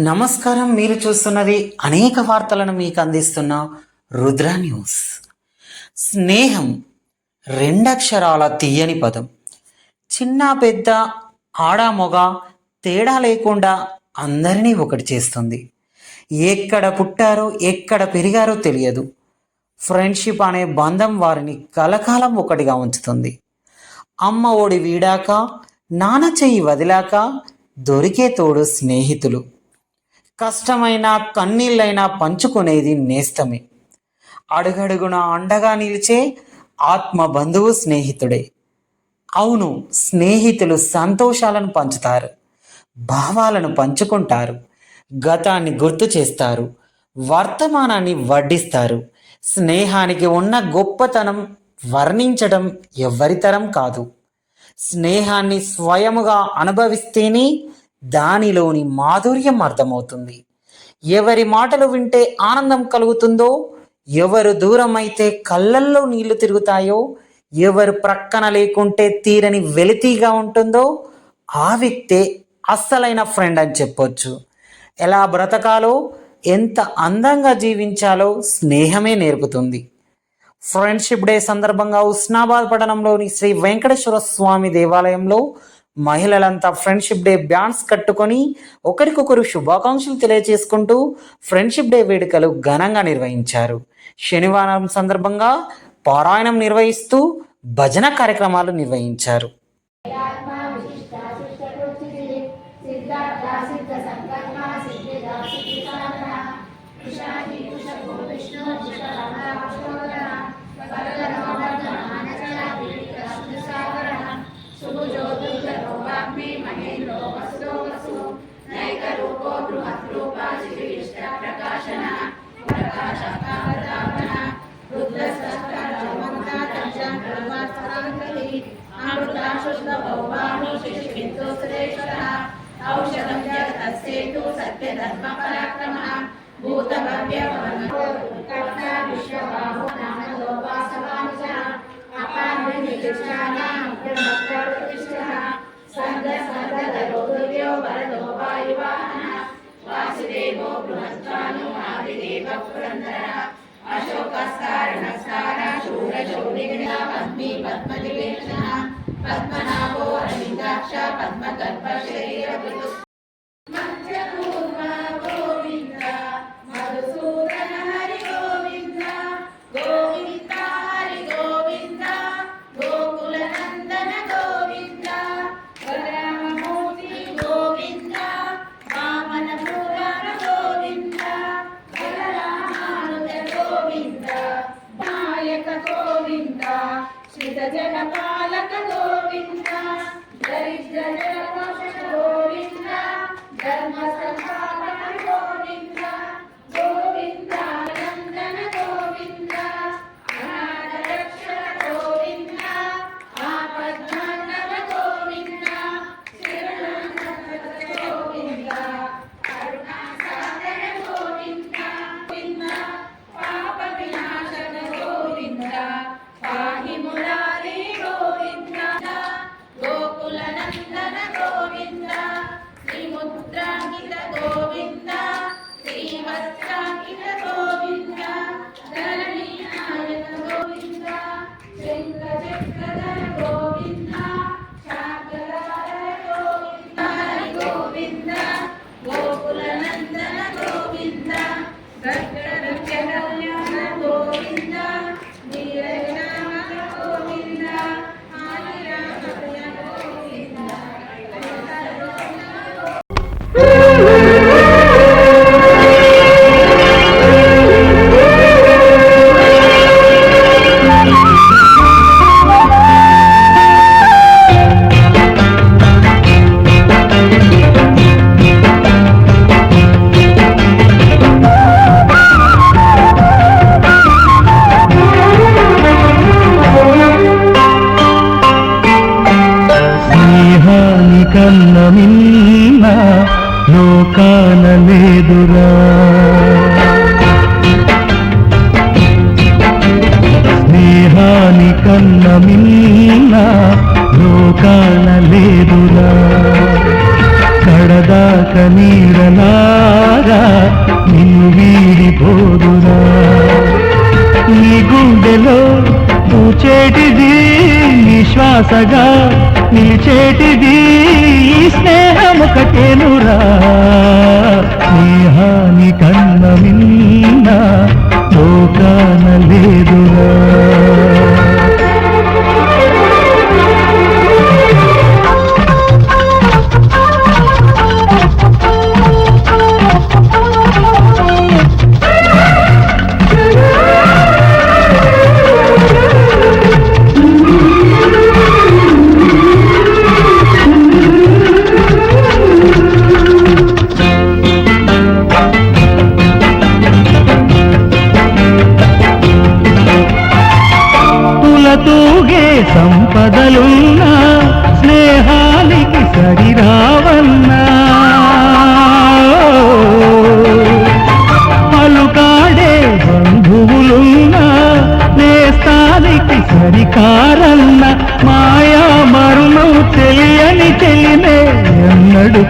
నమస్కారం మీరు చూస్తున్నది అనేక వార్తలను మీకు అందిస్తున్న రుద్ర న్యూస్. స్నేహం రెండక్షరాల తీయని పదం. చిన్న పెద్ద ఆడా మొగ తేడా లేకుండా అందరినీ ఒకటి చేస్తుంది. ఎక్కడ పుట్టారో ఎక్కడ పెరిగారో తెలియదు. ఫ్రెండ్షిప్ అనే బంధం వారిని కలకాలం ఒకటిగా ఉంచుతుంది. అమ్మ ఒడి వీడాక నాన్న చెయ్యి వదిలాక దొరికే తోడు స్నేహితులు. కష్టమైన కన్నీళ్ళైనా పంచుకునేది నేస్తమే. అడుగడుగున అండగా నిలిచే ఆత్మ బంధువు స్నేహితుడే. అవును స్నేహితులు సంతోషాలను పంచుతారు. భావాలను పంచుకుంటారు గతాన్ని గుర్తు చేస్తారు వర్తమానాన్ని వడ్డిస్తారు. స్నేహానికి ఉన్న గొప్పతనం వర్ణించడం ఎవ్వరితరం కాదు. స్నేహాన్ని స్వయముగా అనుభవిస్తేనే దానిలోని మాధుర్యం అర్థమవుతుంది. ఎవరి మాటలు వింటే ఆనందం కలుగుతుందో ఎవరు దూరం అయితే కళ్ళల్లో నీళ్ళు తిరుగుతాయో ఎవరు ప్రక్కన లేకుంటే తీరని వెలితీగా ఉంటుందో ఆ వ్యక్తే అస్సలైన ఫ్రెండ్ అని చెప్పొచ్చు. ఎలా బ్రతకాలో ఎంత అందంగా జీవించాలో స్నేహమే నేర్పుతుంది. ఫ్రెండ్షిప్ డే సందర్భంగా ఉస్నాబాద్ పట్టణంలోని శ్రీ వెంకటేశ్వర స్వామి దేవాలయంలో మహిళలంతా ఫ్రెండ్షిప్ డే బ్యాండ్స్ కట్టుకొని ఒకరికొకరు శుభాకాంక్షలు తెలియజేసుకుంటూ ఫ్రెండ్షిప్ డే వేడుకలు ఘనంగా నిర్వహించారు. శనివారం సందర్భంగా పారాయణం నిర్వహిస్తూ భజన కార్యక్రమాలు నిర్వహించారు. వరదో వాయువాహన వాసుదేవో బృహత్వాను ఆదిదేవ పురందర అశోకస్కారణస్కార శూర శౌర్యగిణ పద్మనాభో అరవిందాక్ష పద్మగర్భ శరీర గోవింద శ్రిత జన పాలక గోవింద దరిద్ర కడదాక నీడలాగా నిన్ను వీడిపోదురా. నీ గుండెలో పూచేటిది నీ శ్వాసగా నిలిచేటిది ఈ స్నేహమొకటేనురా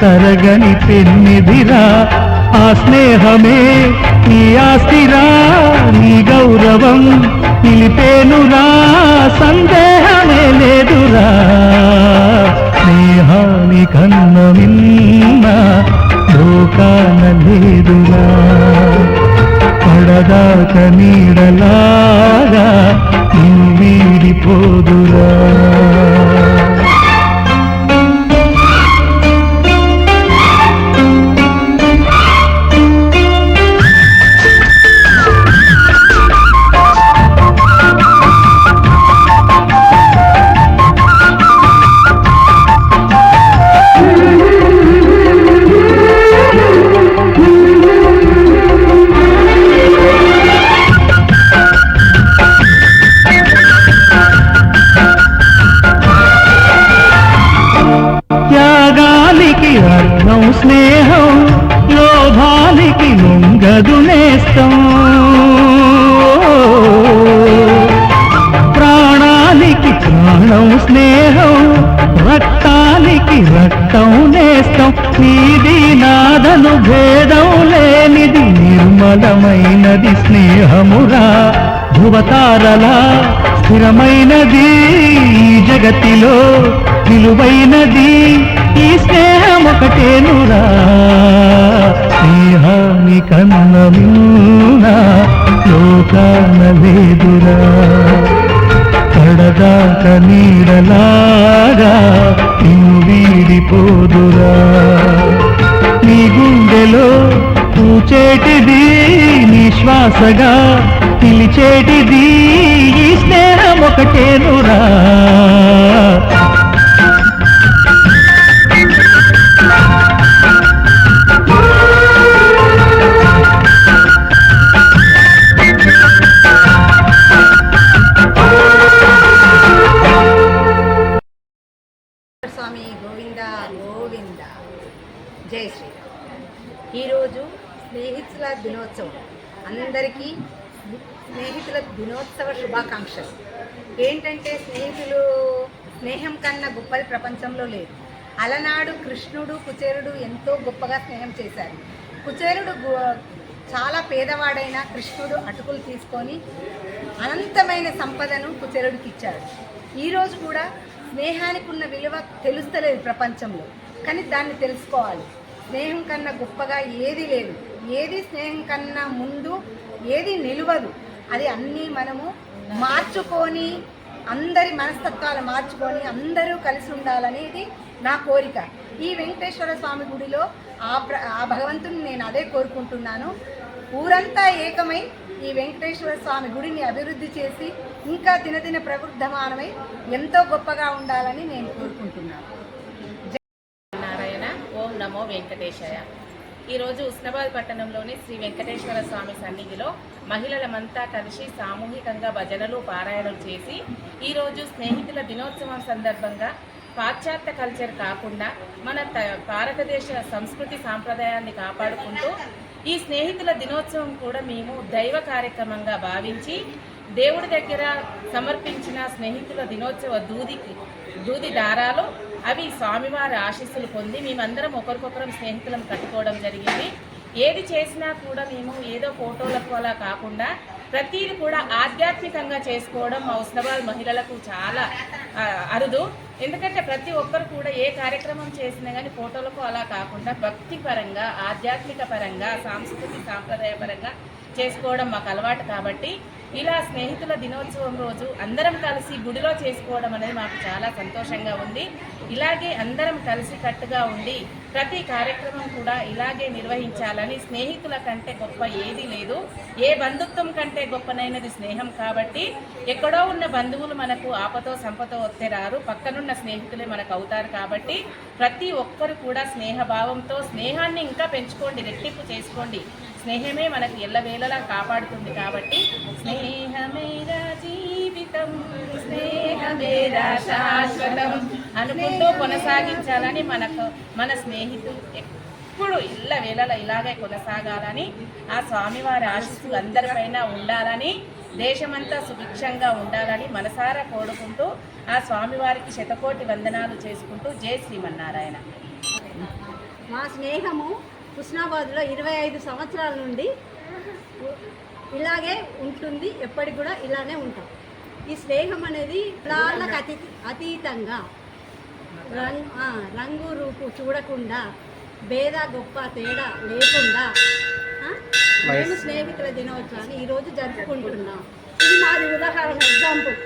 తరగని పెన్నిదిరా ఆ స్నేహమే నీ ఆస్తిరా నీ గౌరవం నిలిపేనురా సందేహమే లేదురా. స్నేహాని కన్న మిన్న లోకాన లేదురా. పడదాక నీడ స్థిరమైనది స్నేహమురా ధృవతారలా స్థిరమైనది ఈ జగతిలో విలువైనది ఈ స్నేహం స్నేహాన్ని స్నేహాని లోకాన లేదురా. కడదాక నీడలాగా నిన్ను వీడిపోదురా. నీ పిలిచేటిది ఈ స్నేహం ఒకటేనురా. స్నేహం కన్నా గొప్పది ప్రపంచంలో లేదు. అలనాడు కృష్ణుడు కుచేరుడు ఎంతో గొప్పగా స్నేహం చేశారు. కుచేరుడు చాలా పేదవాడైన కృష్ణుడు అటుకులు తీసుకొని అనంతమైన సంపదను కుచేరుడికి ఇచ్చాడు. ఈరోజు కూడా స్నేహానికి ఉన్న విలువ తెలుస్తలేదు ప్రపంచంలో కానీ దాన్ని తెలుసుకోవాలి. స్నేహం కన్నా గొప్పగా ఏది లేదు. ఏది స్నేహం కన్నా ముందు ఏది నిలవదు. అది అన్నీ మనము మార్చుకొని అందరి మనస్తత్వాలు మార్చుకొని అందరూ కలిసి ఉండాలనేది నా కోరిక. ఈ వెంకటేశ్వర స్వామి గుడిలో ఆ ప్ర ఆ భగవంతుని నేను అదే కోరుకుంటున్నాను. ఊరంతా ఏకమై ఈ వెంకటేశ్వర స్వామి గుడిని అభివృద్ధి చేసి ఇంకా దినదిన ప్రబుద్ధమానమై ఎంతో గొప్పగా ఉండాలని నేను కోరుకుంటున్నాను. నారాయణ. ఓం నమో వెంకటేశాయ. ఈరోజు ఉస్నాబాద్ పట్టణంలోని శ్రీ వెంకటేశ్వర స్వామి సన్నిధిలో మహిళలమంతా కలిసి సామూహికంగా భజనలు పారాయణలు చేసి ఈరోజు స్నేహితుల దినోత్సవం సందర్భంగా పాశ్చాత్య కల్చర్ కాకుండా మన త- భారతదేశ సంస్కృతి సాంప్రదాయాన్ని కాపాడుకుంటూ ఈ స్నేహితుల దినోత్సవం కూడా మేము దైవ కార్యక్రమంగా భావించి దేవుడి దగ్గర సమర్పించిన స్నేహితుల దినోత్సవ దూదికి దూది దారాలు అవి స్వామివారి ఆశీస్సులు పొంది మేమందరం ఒకరికొకరం స్నేహితులను కట్టుకోవడం జరిగింది. ఏది చేసినా కూడా మేము ఏదో ఫోటోలకు అలా కాకుండా ప్రతీది కూడా ఆధ్యాత్మికంగా చేసుకోవడం మా ఉస్నాబాద్ మహిళలకు చాలా అరుదు. ఎందుకంటే ప్రతి ఒక్కరు కూడా ఏ కార్యక్రమం చేసినా కానీ ఫోటోలకు అలా కాకుండా భక్తి పరంగా ఆధ్యాత్మిక పరంగా సాంస్కృతిక సాంప్రదాయ పరంగా చేసుకోవడం మాకు అలవాటు కాబట్టి ఇలా స్నేహితుల దినోత్సవం రోజు అందరం కలిసి గుడిలో చేసుకోవడం అనేది మాకు చాలా సంతోషంగా ఉంది. ఇలాగే అందరం కలిసి కట్టుగా ఉండి ప్రతి కార్యక్రమం కూడా ఇలాగే నిర్వహించాలని స్నేహితుల కంటే గొప్ప ఏది లేదు. ఏ బంధుత్వం కంటే గొప్పనైనది స్నేహం కాబట్టి ఎక్కడో ఉన్న బంధువులు మనకు ఆపతో సంపతో వస్తే రారు పక్కనున్న స్నేహితులే మనకు అవుతారు కాబట్టి ప్రతి ఒక్కరు కూడా స్నేహభావంతో స్నేహాన్ని ఇంకా పెంచుకోండి రెట్టింపు చేసుకోండి. స్నేహమే మనకు ఎల్లవేళలా కాపాడుతుంది కాబట్టి స్నేహమేరా జీవితం స్నేహమేరా శాశ్వతం అనుకుంటూ కొనసాగించాలని మనకు మన స్నేహితులు ఎప్పుడు ఇళ్ళ వేళలా ఇలాగే కొనసాగాలని ఆ స్వామివారి ఆశీస్సులు అందరిపైన ఉండాలని దేశమంతా సుభిక్షంగా ఉండాలని మనసారా కోరుకుంటూ ఆ స్వామివారికి శతకోటి వందనాలు చేసుకుంటూ జై శ్రీమన్నారాయణ. మా స్నేహము హుస్నాబాద్లో ఇరవై ఐదు సంవత్సరాల నుండి ఇలాగే ఉంటుంది ఎప్పటికి కూడా ఇలానే ఉంటాం. ఈ స్నేహం అనేది కులాలకు అతి అతీతంగా రంగు రంగు రూపు చూడకుండా భేద గొప్ప తేడా లేకుండా మేము స్నేహితుల దినోత్సవాన్ని ఈరోజు జరుపుకుంటున్నాం. ఇది మాది ఉదాహరణ ఎగ్జాంపుల్